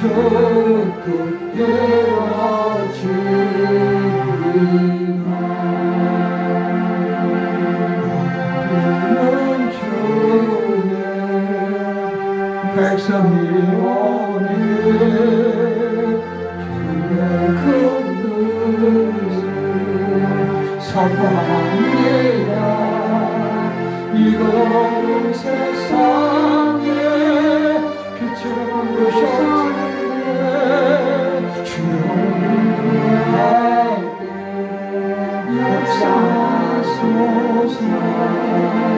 좋게 되어주리라 우리는 주의 백성이 오니 선포합니다 이건 세상에 빛을 보셨 Deus.